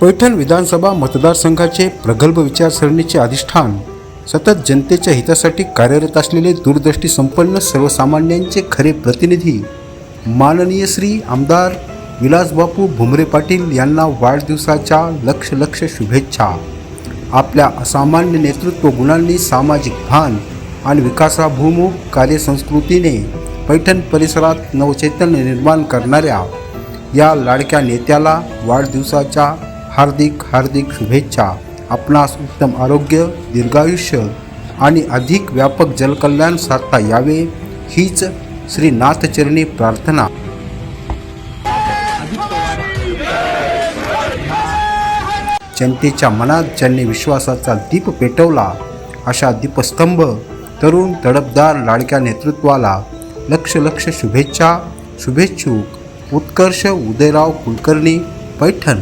पैठण विधानसभा मतदारसंघाचे प्रगल्भ विचारसरणीचे अधिष्ठान सतत जनतेच्या हितासाठी कार्यरत असलेले दूरदृष्टी संपन्न सर्वसामान्यांचे खरे प्रतिनिधी माननीय श्री आमदार विलासबापू भुमरे पाटील यांना वाढदिवसाच्या लक्ष लक्ष शुभेच्छा. आपल्या असामान्य नेतृत्व गुणांनी सामाजिक भान आणि विकासाभिमुख कार्यसंस्कृतीने पैठण परिसरात नवचैतन्य निर्माण करणाऱ्या या लाडक्या नेत्याला वाढदिवसाच्या हार्दिक हार्दिक शुभेच्छा. आपणास उत्तम आरोग्य दीर्घायुष्य आणि अधिक व्यापक जलकल्याण साधता यावे हीच श्री नाथचरणी प्रार्थना. जनतेच्या मनात ज्यांनी विश्वासाचा दीप पेटवला अशा दीपस्तंभ तरुण तडपदार लाडक्या नेतृत्वाला लक्ष लक्ष शुभेच्छा शुभेच्छुक उत्कर्ष उदयराव कुलकर्णी पैठण.